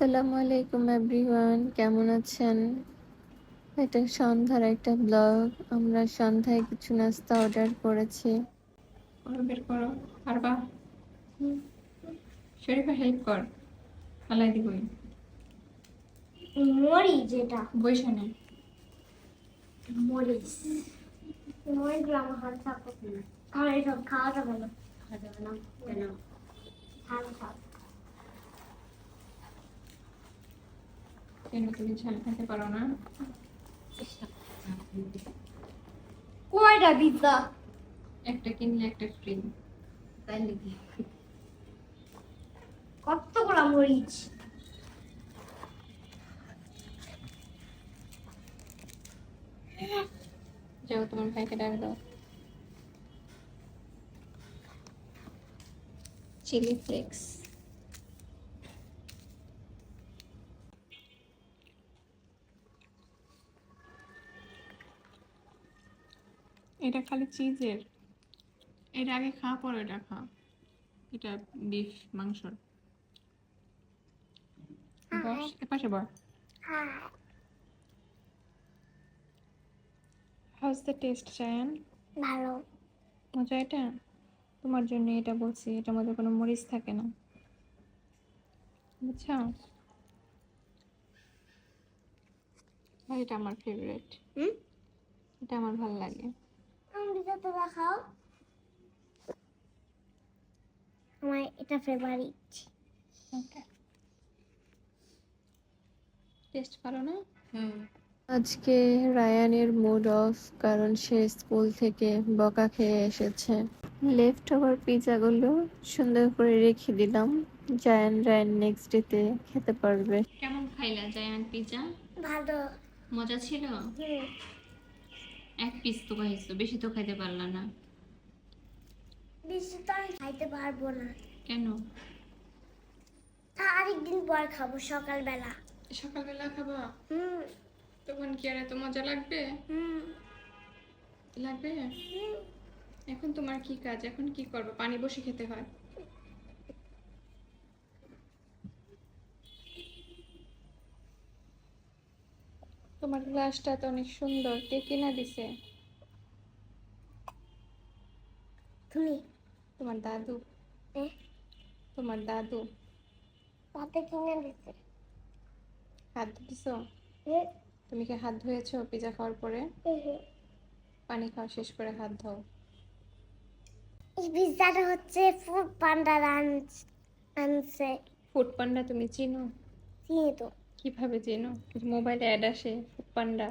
আসসালামু আলাইকুম এভরিওয়ান কেমন আছেন? এটা সন্ধ্যার একটা ব্লগ আমরা সন্ধ্যায় কিছু নাস্তা অর্ডার করেছি। করো বের করো পারবা? শরীফা হেল্প কর। ফালাই দিবই। মরিচ যেটা। বৈশানে মরিচ। মরিচগুলো আমার হাত থাকো কারণ এসব খাওয়া যাবে না। খাওয়া যাবে না কেন থাক থাক কেন তুমি ঝাল খেতে পারো না। কয়টা পিৎজা একটা কিনলে একটা ফ্রি তাই নাকি? কতগুলো মরিচ? যাও তোমার ভাইকে ডাক দাও। চিলি ফ্লেক্স এটা খালি চিজের। এটা আগে খা পরে এটা খা। এটা বিফ মাংসর। বস এপাশে বস। হ্যাঁ। হাউস দ্য টেস্ট চায়ান ভালো। মজা এটা? তোমার জন্য এটা বলছি এটার মধ্যে কোনো মরিচ থাকে না। বুঝছ? এটা আমার ফেভারিট এটা আমার ভালো লাগে। পিৎজাটা দেখাও আমার এটা ফেভারিট টেস্ট করো না? আজকে রায়ানের মুড অফ কারণ সে স্কুল থেকে বকা খেয়ে এসেছে। লেফট ওভার পিজাগুলো সুন্দর করে রেখে দিলাম। জায়ান রায়ান নেক্সট ডেতে খেতে পারবে। কেমন খাইলা জায়ান্ট পিজা? ভালো। মজা ছিল? এক পিস তো খাইছো বেশি তো খাইতে পারলা না। বেশি তো আমি খাইতে পারব না। কেন? তা আরেকদিন পর খাব সকালবেলা। সকালবেলা খাবা? হুম। তখন কি আর এত মজা লাগবে? হুম। লাগবে? হুম। এখন তোমার কি কাজ? এখন কি করবে? পানি বসে খেতে হয়। তোমার গ্লাসটা তো অনেক সুন্দর। কে কিনা দিছে? তুমি? তোমার দাদু। তোমার দাদু। তাতে কিনে দিচ্ছে হাত দিছো তুমি কি হাত ধুয়েছো পিজা খাওয়ার পরে? পানি খাওয়া শেষ করে হাত ধোও। এই পিৎজাটা হচ্ছে ফুড পান্ডা আনছে। ফুড পান্ডা তুমি চিনো? চিনি তো। কীভাবে চেনো মোবাইলে অ্যাড আসে ফুড পান্ডা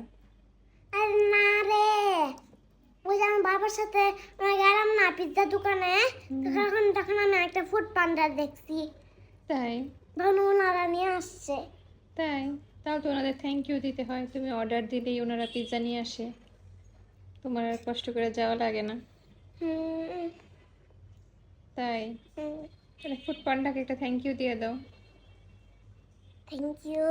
আর না রে। ওই যে আমার বাবার সাথে আমরা গেলাম না পিৎজা দোকানে তখন তখন আমি একটা ফুড পান্ডা দেখছি। তাই? তখন ওনারা নিয়ে আসছে। তাই? তাও তো ওনাদের থ্যাংক ইউ দিতে হয়। তুমি অর্ডার দিলেই ওনারা পিৎজা নিয়ে আসে। তোমার আর কষ্ট করে যাওয়া লাগে না। তাই? তাহলে ফুড পান্ডাকে একটা থ্যাংক ইউ দিয়ে দাও। Thank you